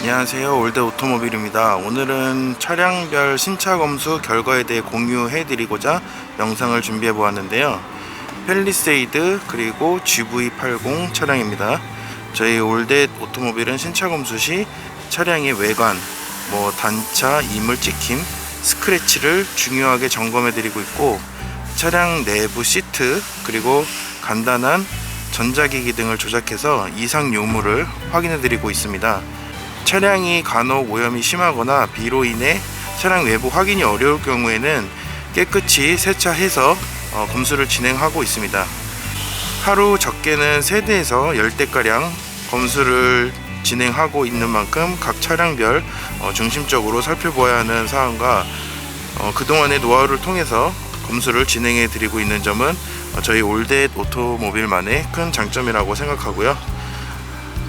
안녕하세요. 올드 오토모빌입니다. 오늘은 차량별 신차 검수 결과에 대해 공유해 드리고자 영상을 준비해 보았는데요. 펠리세이드 그리고 GV80 차량입니다. 저희 올드 오토모빌은 신차 검수 시 차량의 외관 뭐 단차 이물 찍힘 스크래치를 중요하게 점검해 드리고 있고 차량 내부 시트 그리고 간단한 전자기기 등을 조작해서 이상 요물을 확인해 드리고 있습니다 차량이 간혹 오염이 심하거나 비로 인해 차량 외부 확인이 어려울 경우에는 깨끗이 세차해서 어, 검수를 진행하고 있습니다. 하루 적게는 3대에서 10대가량 검수를 진행하고 있는 만큼 각 차량별 어, 중심적으로 살펴보아야 하는 사항과 어, 그동안의 노하우를 통해서 검수를 진행해 드리고 있는 점은 어, 저희 올댓 오토모빌만의 큰 장점이라고 생각하고요.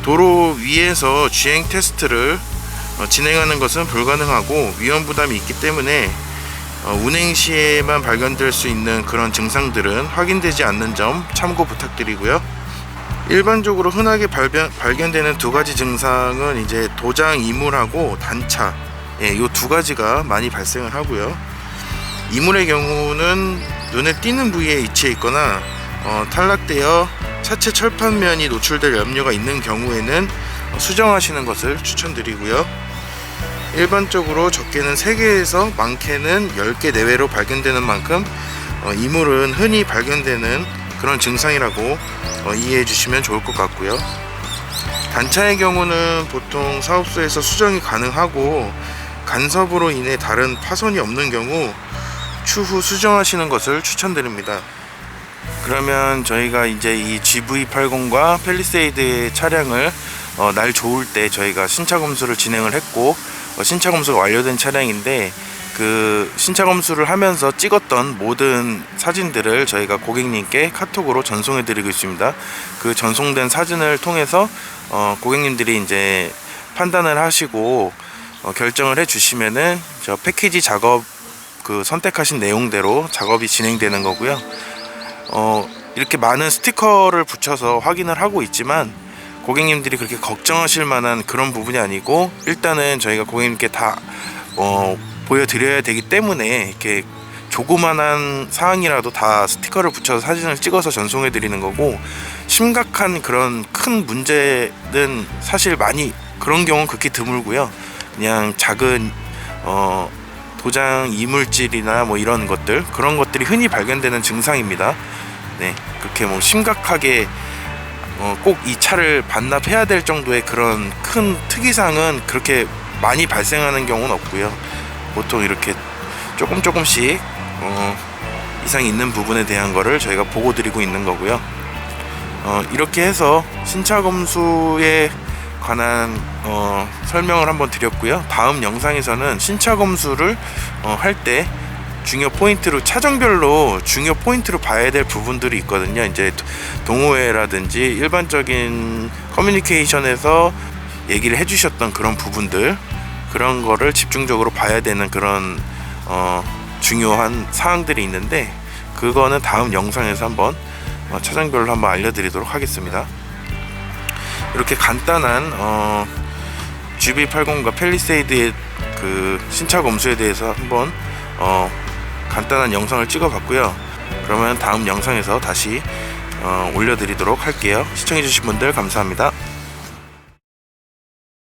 도로 위에서 주행 테스트를 어, 진행하는 것은 불가능하고 위험 부담이 있기 때문에 어, 운행 시에만 발견될 수 있는 그런 증상들은 확인되지 않는 점 참고 부탁드리고요. 일반적으로 흔하게 발견, 발견되는 두 가지 증상은 이제 도장 이물하고 단차 예, 이두 가지가 많이 발생을 하고요. 이물의 경우는 눈에 띄는 부위에 위치해 있거나 어, 탈락되어 차체 철판면이 노출될 염려가 있는 경우에는 어, 수정하시는 것을 추천드리고요. 일반적으로 적게는 3개에서 많게는 10개 내외로 발견되는 만큼 어, 이물은 흔히 발견되는 그런 증상이라고 어, 이해해 주시면 좋을 것 같고요. 단차의 경우는 보통 사업소에서 수정이 가능하고 간섭으로 인해 다른 파손이 없는 경우 추후 수정하시는 것을 추천드립니다. 그러면 저희가 이제 이 GV80과 펠리세이드 차량을 어, 날 좋을 때 저희가 신차 검수를 진행을 했고 어, 신차 검수가 완료된 차량인데 그 신차 검수를 하면서 찍었던 모든 사진들을 저희가 고객님께 카톡으로 전송해 드리고 있습니다. 그 전송된 사진을 통해서 어, 고객님들이 이제 판단을 하시고 어, 결정을 해 주시면은 저 패키지 작업 그 선택하신 내용대로 작업이 진행되는 거고요. 어, 이렇게 많은 스티커를 붙여서 확인을 하고 있지만 고객님들이 그렇게 걱정하실 만한 그런 부분이 아니고 일단은 저희가 고객님께 다 어, 보여드려야 되기 때문에 이렇게 조그만한 사항이라도 다 스티커를 붙여서 사진을 찍어서 전송해 드리는 거고 심각한 그런 큰 문제는 사실 많이 그런 경우는 극히 드물고요. 그냥 작은 어, 도장 이물질이나 뭐 이런 것들 그런 것들이 흔히 발견되는 증상입니다. 네 그렇게 뭐 심각하게 어, 꼭 이 차를 반납해야 될 정도의 그런 큰 특이사항은 그렇게 많이 발생하는 경우는 없고요. 보통 이렇게 조금 조금씩 어, 이상이 있는 부분에 대한 거를 저희가 보고 드리고 있는 거고요. 어, 이렇게 해서 신차 검수에 관한 어, 설명을 한번 드렸고요. 다음 영상에서는 신차 검수를 어, 할때 중요 포인트로 차종별로 중요 포인트로 봐야 될 부분들이 있거든요. 이제 동호회라든지 일반적인 커뮤니케이션에서 얘기를 해주셨던 그런 부분들 그런 거를 집중적으로 봐야 되는 그런 어, 중요한 사항들이 있는데 그거는 다음 영상에서 한번 어, 차종별로 한번 알려드리도록 하겠습니다. 이렇게 간단한 어, GV80과 펠리세이드의 그 신차 검수에 대해서 한번 어, 간단한 영상을 찍어봤고요. 그러면 다음 영상에서 다시 어, 올려드리도록 할게요. 시청해주신 분들 감사합니다.